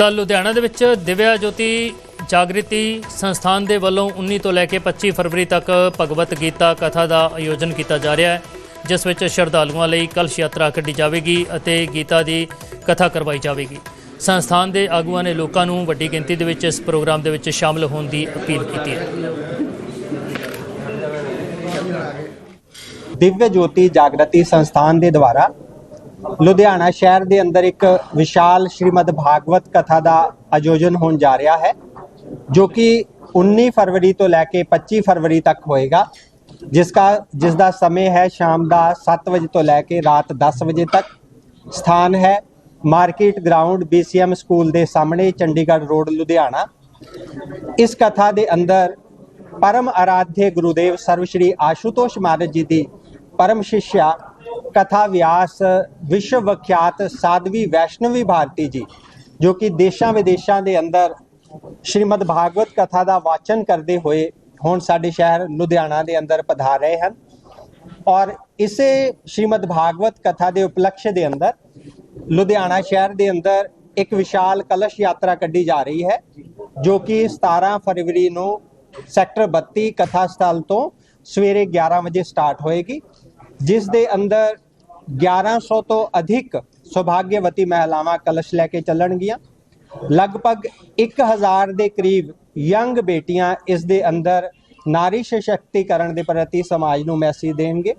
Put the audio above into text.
ਤਾਂ ਲੁਧਿਆਣਾ ਦੇ ਵਿੱਚ ਦਿਵਿਆ ਜੋਤੀ ਜਾਗ੍ਰਿਤੀ ਸੰਸਥਾਨ ਦੇ ਵੱਲੋਂ 19 ਤੋਂ ਲੈ ਕੇ 25 ਫਰਵਰੀ ਤੱਕ ਭਗਵਤ ਗੀਤਾ ਕਥਾ ਦਾ ਆਯੋਜਨ ਕੀਤਾ ਜਾ ਰਿਹਾ ਹੈ, ਜਿਸ ਵਿੱਚ ਸ਼ਰਧਾਲੂਆਂ ਲਈ ਕਲਸ਼ ਯਾਤਰਾ ਕੱਢੀ ਜਾਵੇਗੀ ਅਤੇ ਗੀਤਾ ਦੀ ਕਥਾ ਕਰਵਾਈ ਜਾਵੇਗੀ। ਸੰਸਥਾਨ ਦੇ ਆਗੂਆਂ ਨੇ ਲੋਕਾਂ ਨੂੰ ਵੱਡੀ ਗਿਣਤੀ ਦੇ ਵਿੱਚ ਇਸ ਪ੍ਰੋਗਰਾਮ ਦੇ ਵਿੱਚ ਸ਼ਾਮਲ ਹੋਣ ਦੀ ਅਪੀਲ ਕੀਤੀ ਹੈ। ਦਿਵਯ ਜੋਤੀ ਜਾਗਰਤੀ ਸੰਸਥਾਨ ਦੇ ਦੁਆਰਾ ਲੁਧਿਆਣਾ ਸ਼ਹਿਰ ਦੇ ਅੰਦਰ ਇੱਕ ਵਿਸ਼ਾਲ ਸ਼੍ਰੀਮਦ ਭਾਗਵਤ ਕਥਾ ਦਾ ਆਯੋਜਨ ਹੋਣ ਜਾ ਰਿਹਾ ਹੈ, ਜੋ ਕਿ 19 ਫਰਵਰੀ ਤੋਂ ਲੈ ਕੇ 25 ਫਰਵਰੀ ਤੱਕ ਹੋਏਗਾ। ਜਿਸ ਦਾ ਜਿਸ ਦਾ ਸਮੇਂ ਹੈ ਸ਼ਾਮ ਦਾ 7 ਵਜੇ ਤੋਂ ਲੈ ਕੇ ਰਾਤ 10 ਵਜੇ ਤੱਕ। ਸਥਾਨ ਹੈ ਮਾਰਕੀਟ ਗਰਾਊਂਡ BCM ਸਕੂਲ ਦੇ ਸਾਹਮਣੇ ਚੰਡੀਗੜ੍ਹ ਰੋਡ, ਲੁਧਿਆਣਾ। ਇਸ ਕਥਾ ਦੇ ਅੰਦਰ ਪਰਮ ਆਰਾਧਿਆ ਗੁਰੂਦੇਵ ਸਰਵ ਸ਼੍ਰੀ ਆਸ਼ੂਤੋਸ਼ ਮਹਾਰਾਜ ਜੀ ਦੀ ਪਰਮ ਸ਼ਿਸ਼ਿਆ ਕਥਾ ਵਿਆਸ ਵਿਸ਼ਵ ਵਿਖਿਆਤ ਸਾਧਵੀ ਵੈਸ਼ਨਵੀ ਭਾਰਤੀ ਜੀ, ਜੋ ਕਿ ਦੇਸ਼ਾਂ ਵਿਦੇਸ਼ਾਂ ਦੇ ਅੰਦਰ ਸ਼੍ਰੀਮਦ ਭਾਗਵਤ ਕਥਾ ਦਾ ਵਾਚਨ ਕਰਦੇ ਹੋਏ ਹੁਣ ਸਾਡੇ ਸ਼ਹਿਰ ਲੁਧਿਆਣਾ ਦੇ ਅੰਦਰ ਪਧਾਰ ਰਹੇ ਹਨ ਔਰ ਇਸੇ ਸ਼੍ਰੀਮਦ ਭਾਗਵਤ ਕਥਾ ਦੇ ਉਪਲਕਸ਼ ਦੇ ਅੰਦਰ ਲੁਧਿਆਣਾ ਸ਼ਹਿਰ ਦੇ ਅੰਦਰ ਇੱਕ ਵਿਸ਼ਾਲ ਕਲਸ਼ ਯਾਤਰਾ ਕੱਢੀ ਜਾ ਰਹੀ ਹੈ, ਜੋ ਕਿ 17 ਫਰਵਰੀ ਨੂੰ ਸੈਕਟਰ 32 ਕਥਾ ਸਥਲ ਤੋਂ ਸਵੇਰੇ 11 ਵਜੇ ਸਟਾਰਟ ਹੋਏਗੀ ਜਿਸ ਦੇ ਅੰਦਰ 1100 ਤੋਂ ਅਧਿਕ ਸੁਭਾਗਿਅਵਤੀ ਮਹਿਲਾਵਾਂ ਕਲਸ਼ ਲੈ ਕੇ ਚੱਲਣਗੀਆਂ। ਲਗਭਗ 1000 ਦੇ ਕਰੀਬ ਯੰਗ ਬੇਟੀਆਂ ਇਸ ਦੇ ਅੰਦਰ ਨਾਰੀ ਸਸ਼ਕਤੀਕਰਨ ਦੇ ਪ੍ਰਤੀ ਸਮਾਜ ਨੂੰ ਮੈਸੇਜ ਦੇਣਗੇ।